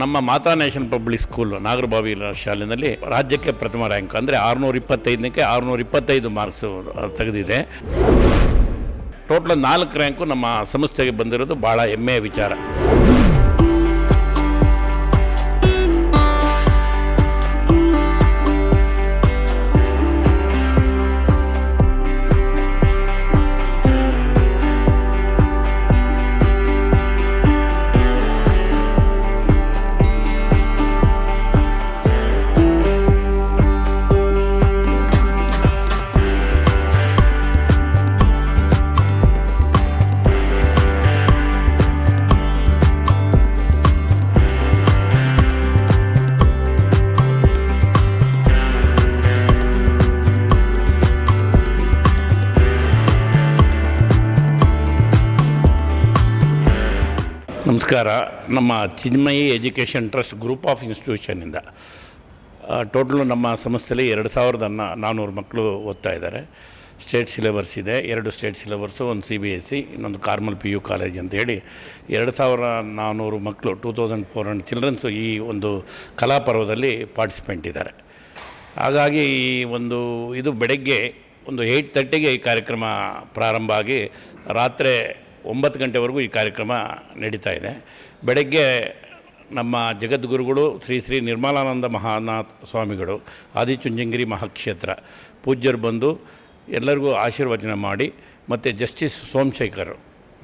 ನಮ್ಮ Mata national public school, Nagarbhavi ಶಾಲೆಯಲ್ಲಿ ರಾಜ್ಯಕ್ಕೆ ಪ್ರಥಮ ರ್ಯಾಂಕ್, ಅಂದರೆ ಆರುನೂರ ಇಪ್ಪತ್ತೈದಕ್ಕೆ ಆರುನೂರ ಇಪ್ಪತ್ತೈದು ಮಾರ್ಕ್ಸು ತೆಗೆದಿದೆ. ಟೋಟಲ್ ನಾಲ್ಕು ರ್ಯಾಂಕು ನಮ್ಮ ಸಂಸ್ಥೆಗೆ ಬಂದಿರೋದು ಭಾಳ ಹೆಮ್ಮೆಯ ವಿಚಾರ. ನಮಸ್ಕಾರ. ನಮ್ಮ Chinmayi education trust group of ಇನ್ಸ್ಟಿಟ್ಯೂಷನಿಂದ total ನಮ್ಮ ಸಂಸ್ಥೆಯಲ್ಲಿ ಎರಡು ಸಾವಿರದ ನಾನ್ನೂರು ಮಕ್ಕಳು ಓದ್ತಾ ಇದ್ದಾರೆ. ಸ್ಟೇಟ್ ಸಿಲೆಬಸ್ ಇದೆ. ಎರಡು ಸ್ಟೇಟ್ ಸಿಲೆಬಸ್ಸು, ಒಂದು ಸಿ ಬಿ ಎಸ್ ಸಿ ಇನ್ನೊಂದು ಕಾರ್ಮಲ್ ಪಿ ಯು ಕಾಲೇಜ್ ಅಂತೇಳಿ ಎರಡು ಸಾವಿರ ನಾನ್ನೂರು ಮಕ್ಕಳು two thousand four hundred childrens ಈ ಒಂದು ಕಲಾಪರ್ವದಲ್ಲಿ ಪಾರ್ಟಿಸಿಪೆಂಟ್ ಇದ್ದಾರೆ. ಹಾಗಾಗಿ ಈ ಒಂದು, ಇದು ಬೆಳಗ್ಗೆ ಒಂದು ಏಯ್ಟ್ ತರ್ಟಿಗೆ ಈ ಕಾರ್ಯಕ್ರಮ ಪ್ರಾರಂಭ ಆಗಿ ರಾತ್ರಿ ಒಂಬತ್ತು ಗಂಟೆವರೆಗೂ ಈ ಕಾರ್ಯಕ್ರಮ ನಡೀತಾ ಇದೆ. ಬೆಳಗ್ಗೆ ನಮ್ಮ ಜಗದ್ಗುರುಗಳು ಶ್ರೀ ಶ್ರೀ ನಿರ್ಮಲಾನಂದ ಮಹಾನಾಥ್ ಸ್ವಾಮಿಗಳು, ಆದಿಚುಂಜಂಗಿರಿ ಮಹಾಕ್ಷೇತ್ರ ಪೂಜ್ಯರು ಬಂದು ಎಲ್ಲರಿಗೂ ಆಶೀರ್ವಚನ ಮಾಡಿ, ಮತ್ತು ಜಸ್ಟಿಸ್ ಸೋಮಶೇಖರ್,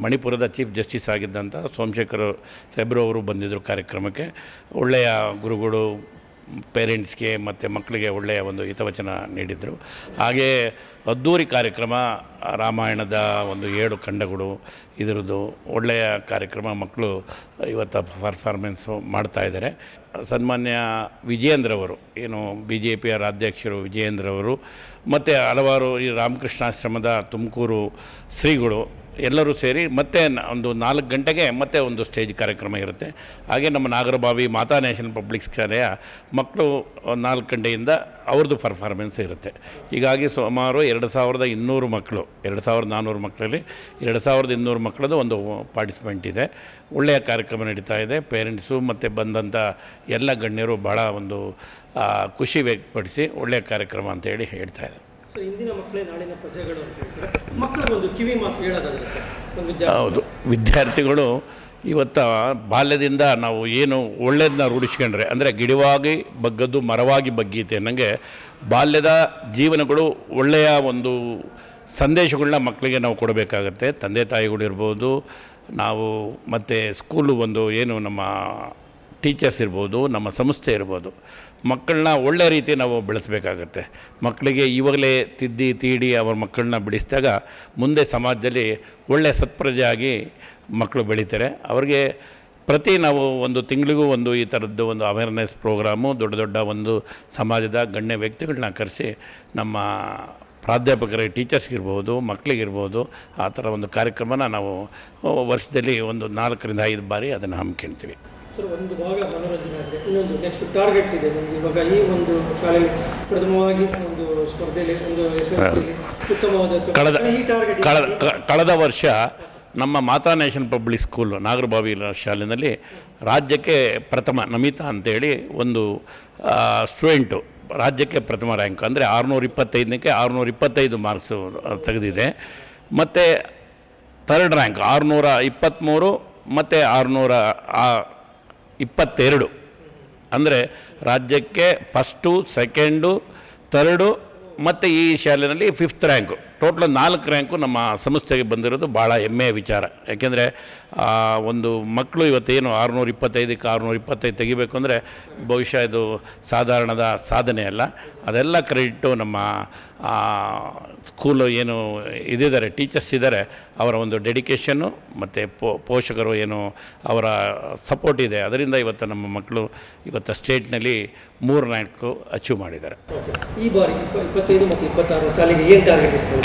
ಮಣಿಪುರದ ಚೀಫ್ ಜಸ್ಟಿಸ್ ಆಗಿದ್ದಂಥ ಸೋಮಶೇಖರ್ ಸಾಹೇಬ್ರು ಅವರು ಬಂದಿದ್ದರು ಕಾರ್ಯಕ್ರಮಕ್ಕೆ. ಒಳ್ಳೆಯ ಗುರುಗಳು ಪೇರೆಂಟ್ಸ್ಗೆ ಮತ್ತು ಮಕ್ಕಳಿಗೆ ಒಳ್ಳೆಯ ಒಂದು ಹಿತವಚನ ನೀಡಿದರು. ಹಾಗೇ ಅದ್ಧೂರಿ ಕಾರ್ಯಕ್ರಮ, ರಾಮಾಯಣದ ಒಂದು ಏಳು ಖಂಡಗಳು, ಇದರದ್ದು ಒಳ್ಳೆಯ ಕಾರ್ಯಕ್ರಮ ಮಕ್ಕಳು ಇವತ್ತು ಪರ್ಫಾರ್ಮೆನ್ಸು ಮಾಡ್ತಾ ಇದ್ದಾರೆ. ಸನ್ಮಾನ್ಯ ವಿಜಯೇಂದ್ರವರು ಏನು ಬಿ ಜೆ ಪಿಯ ರಾಜ್ಯಾಧ್ಯಕ್ಷರು ವಿಜಯೇಂದ್ರವರು ಮತ್ತು ಹಲವಾರು ಈ ರಾಮಕೃಷ್ಣಾಶ್ರಮದ ತುಮಕೂರು ಶ್ರೀಗಳು ಎಲ್ಲರೂ ಸೇರಿ ಮತ್ತೆ ಒಂದು ನಾಲ್ಕು ಗಂಟೆಗೆ ಮತ್ತೆ ಒಂದು ಸ್ಟೇಜ್ ಕಾರ್ಯಕ್ರಮ ಇರುತ್ತೆ. ಹಾಗೆ ನಮ್ಮ ನಾಗರಬಾವಿ ಮಾತಾ ನ್ಯಾಷನಲ್ ಪಬ್ಲಿಕ್ ಶಾಲೆಯ ಮಕ್ಕಳು ನಾಲ್ಕು ಗಂಟೆಯಿಂದ ಅವ್ರದ್ದು ಪರ್ಫಾರ್ಮೆನ್ಸ್ ಇರುತ್ತೆ. ಹೀಗಾಗಿ ಸುಮಾರು ಎರಡು ಸಾವಿರದ ಇನ್ನೂರು ಮಕ್ಕಳು, ಎರಡು ಸಾವಿರದ ನಾನ್ನೂರು ಮಕ್ಕಳಲ್ಲಿ ಎರಡು ಸಾವಿರದ ಇನ್ನೂರು ಮಕ್ಕಳದ್ದು ಒಂದು ಪಾರ್ಟಿಸಿಪೆಂಟ್ ಇದೆ. ಒಳ್ಳೆಯ ಕಾರ್ಯಕ್ರಮ ನಡೀತಾ ಇದೆ. ಪೇರೆಂಟ್ಸು ಮತ್ತು ಬಂದಂಥ ಎಲ್ಲ ಗಣ್ಯರು ಭಾಳ ಒಂದು ಖುಷಿ ವ್ಯಕ್ತಪಡಿಸಿ ಒಳ್ಳೆಯ ಕಾರ್ಯಕ್ರಮ ಅಂತೇಳಿ ಹೇಳ್ತಾ ಇದ್ದಾರೆ. ಸೊ ಇಂದಿನ ಮಕ್ಕಳೇ ನಾಳಿನ ಪ್ರಜೆಗಳು ಅಂತ ಹೇಳ್ತಾರೆ. ಮಕ್ಕಳಿಗೆ ಒಂದು ಕಿವಿ ಮಾತು ಹೇಳೋದಾದ್ರೆ ಸರ್ ಹೌದು. ವಿದ್ಯಾರ್ಥಿಗಳು ಇವತ್ತು ಬಾಲ್ಯದಿಂದ ನಾವು ಏನು ಒಳ್ಳೆಯದನ್ನ ರೂಢಿಸ್ಕೊಂಡ್ರೆ, ಅಂದರೆ ಗಿಡವಾಗಿ ಬಗ್ಗದ್ದು ಮರವಾಗಿ ಬಗ್ಗೀತೆ ಅನ್ನಂಗೆ ಬಾಲ್ಯದ ಜೀವನಗಳು ಒಳ್ಳೆಯ ಒಂದು ಸಂದೇಶಗಳನ್ನ ಮಕ್ಕಳಿಗೆ ನಾವು ಕೊಡಬೇಕಾಗತ್ತೆ. ತಂದೆ ತಾಯಿಗಳು ಇರ್ಬೋದು ನಾವು ಮತ್ತು ಸ್ಕೂಲು ಒಂದು ಏನು ನಮ್ಮ ಟೀಚರ್ಸ್ ಇರ್ಬೋದು, ನಮ್ಮ ಸಂಸ್ಥೆ ಇರ್ಬೋದು, ಮಕ್ಕಳನ್ನ ಒಳ್ಳೆ ರೀತಿ ನಾವು ಬೆಳೆಸಬೇಕಾಗತ್ತೆ. ಮಕ್ಕಳಿಗೆ ಇವಾಗಲೇ ತಿದ್ದಿ, ತೀಡಿ ಅವರ ಮಕ್ಕಳನ್ನ ಬಿಡಿಸಿದಾಗ ಮುಂದೆ ಸಮಾಜದಲ್ಲಿ ಒಳ್ಳೆಯ ಸತ್ಪ್ರಜೆಯಾಗಿ ಮಕ್ಕಳು ಬೆಳೀತಾರೆ. ಅವ್ರಿಗೆ ಪ್ರತಿ ನಾವು ಒಂದು ತಿಂಗಳಿಗೂ ಒಂದು ಈ ಥರದ್ದು ಒಂದು ಅವೇರ್ನೆಸ್ ಪ್ರೋಗ್ರಾಮು ದೊಡ್ಡ ದೊಡ್ಡ ಒಂದು ಸಮಾಜದ ಗಣ್ಯ ವ್ಯಕ್ತಿಗಳನ್ನ ಕರೆಸಿ ನಮ್ಮ ಪ್ರಾಧ್ಯಾಪಕರಿಗೆ ಟೀಚರ್ಸ್ಗಿರ್ಬೋದು, ಮಕ್ಕಳಿಗಿರ್ಬೋದು, ಆ ಥರ ಒಂದು ಕಾರ್ಯಕ್ರಮನ ನಾವು ವರ್ಷದಲ್ಲಿ ಒಂದು ನಾಲ್ಕರಿಂದ ಐದು ಬಾರಿ ಅದನ್ನು ಹಮ್ಮಿಕೊಳ್ತೀವಿ ಸರ್ ಒಂದು ಭಾಗ ಮನೋರಂಜನೆ ಆದರೆ ಇನ್ನೊಂದು ನೆಕ್ಸ್ಟ್ ಟಾರ್ಗೆಟ್ ಇದೆ ನಿಮಗೆ ಇವಾಗ ಈ ಒಂದು ಶಾಲೆಯಲ್ಲಿ ಪ್ರಥಮವಾಗಿ ಒಂದು ಸ್ಪರ್ಧೆಯಲ್ಲಿ ಒಂದು ಹೆಸರು ಉತ್ತಮವಾದ ಕಳೆದ ಈ ಟಾರ್ಗೆಟ್ ಕಳೆದ ಕಳೆದ ವರ್ಷ ನಮ್ಮ Mata nation public school Nagarbhavi ಶಾಲೆಯಲ್ಲಿ ರಾಜ್ಯಕ್ಕೆ ಪ್ರಥಮ ನಮಿತಾ ಅಂತೇಳಿ ಒಂದು ಸ್ಟೂಡೆಂಟು ರಾಜ್ಯಕ್ಕೆ ಪ್ರಥಮ ರ್ಯಾಂಕ್ ಅಂದರೆ ಆರುನೂರ ಇಪ್ಪತ್ತೈದಕ್ಕೆ ಆರುನೂರ ಇಪ್ಪತ್ತೈದು ಮಾರ್ಕ್ಸು ತೆಗೆದಿದೆ. ಮತ್ತು ಥರ್ಡ್ ರ್ಯಾಂಕ್ ಆರುನೂರ ಇಪ್ಪತ್ತ್ಮೂರು ಮತ್ತು ಆರುನೂರ ಇಪ್ಪತ್ತೆರಡು. ಅಂದರೆ ರಾಜ್ಯಕ್ಕೆ ಫಸ್ಟು ಸೆಕೆಂಡು ತರ್ಡು ಮತ್ತು ಈ ಶಾಲೆಯಲ್ಲಿ ಫಿಫ್ತ್ ರ್ಯಾಂಕು ಟೋಟಲ್ ನಾಲ್ಕು ರ್ಯಾಂಕು ನಮ್ಮ ಸಂಸ್ಥೆಗೆ ಬಂದಿರೋದು ಭಾಳ ಹೆಮ್ಮೆಯ ವಿಚಾರ. ಯಾಕೆಂದರೆ ಒಂದು ಮಕ್ಕಳು ಇವತ್ತೇನು ಆರುನೂರ ಇಪ್ಪತ್ತೈದಕ್ಕೆ ಆರುನೂರ ಇಪ್ಪತ್ತೈದು ತೆಗಿಬೇಕು ಅಂದರೆ ಬಹುಶಃ ಇದು ಸಾಧಾರಣದ ಸಾಧನೆ ಅಲ್ಲ. ಅದೆಲ್ಲ ಕ್ರೆಡಿಟು ನಮ್ಮ ಸ್ಕೂಲು ಏನು ಇದಿದ್ದಾರೆ, ಟೀಚರ್ಸ್ ಇದ್ದಾರೆ. ಅವರ ಒಂದು ಡೆಡಿಕೇಷನ್ನು ಮತ್ತು ಪೋಷಕರು ಏನು ಅವರ ಸಪೋರ್ಟ್ ಇದೆ. ಅದರಿಂದ ಇವತ್ತು ನಮ್ಮ ಮಕ್ಕಳು ಇವತ್ತು ಸ್ಟೇಟ್ನಲ್ಲಿ ಮೂರು ರ್ಯಾಂಕು ಅಚೀವ್ ಮಾಡಿದ್ದಾರೆ. ಈ ಬಾರಿ ಇಪ್ಪ, ಇಪ್ಪತ್ತೈದು ಮತ್ತು ಇಪ್ಪತ್ತಾರು ಸಾಲಿಗೆ ಏನು ಟಾರ್ಗೆಟ್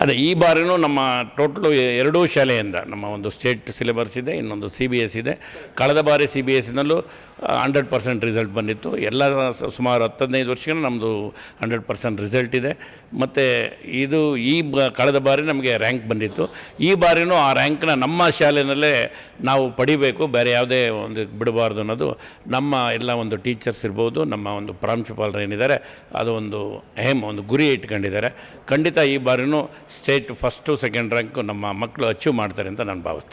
ಅದೇ, ಈ ಬಾರಿನೂ ನಮ್ಮ ಟೋಟಲು ಎರಡೂ ಶಾಲೆಯಿಂದ ನಮ್ಮ ಒಂದು ಸ್ಟೇಟ್ ಸಿಲೆಬಸ್ ಇದೆ, ಇನ್ನೊಂದು ಸಿ ಬಿ ಎಸ್ ಇದೆ. ಕಳೆದ ಬಾರಿ ಸಿ ಬಿ ಎಸ್ಸಿನಲ್ಲೂ ಹಂಡ್ರೆಡ್ ಪರ್ಸೆಂಟ್ ರಿಸಲ್ಟ್ ಬಂದಿತ್ತು. ಎಲ್ಲ ಸುಮಾರು ಹತ್ತು ಹದಿನೈದು ವರ್ಷಗಳ ನಮ್ಮದು ಹಂಡ್ರೆಡ್ ಪರ್ಸೆಂಟ್ ರಿಸಲ್ಟ್ ಇದೆ. ಮತ್ತು ಇದು ಈ ಬ, ಕಳೆದ ಬಾರಿ ನಮಗೆ ರ್ಯಾಂಕ್ ಬಂದಿತ್ತು. ಈ ಬಾರಿನೂ ಆ ರ್ಯಾಂಕ್ನ ನಮ್ಮ ಶಾಲೆಯಲ್ಲೇ ನಾವು ಪಡಿಬೇಕು. ಬೇರೆ ಯಾವುದೇ ಒಂದು ಬಿಡಬಾರ್ದು ಅನ್ನೋದು ನಮ್ಮ ಎಲ್ಲ ಒಂದು ಟೀಚರ್ಸ್ ಇರ್ಬೋದು, ನಮ್ಮ ಒಂದು ಪ್ರಾಂಶುಪಾಲರು ಏನಿದ್ದಾರೆ, ಅದು ಒಂದು ಹೇಮ್ ಒಂದು ಗುರಿ ಇಟ್ಕೊಂಡಿದ್ದಾರೆ. ಖಂಡಿತ ಈ ಬಾರಿನೂ ಸ್ಟೇಟ್ ಫಸ್ಟು ಸೆಕೆಂಡ್ ರ್ಯಾಂಕು ನಮ್ಮ ಮಕ್ಕಳು ಅಚೀವ್ ಮಾಡ್ತಾರೆ ಅಂತ ನಾನು ಭಾವಿಸ್ತೀನಿ.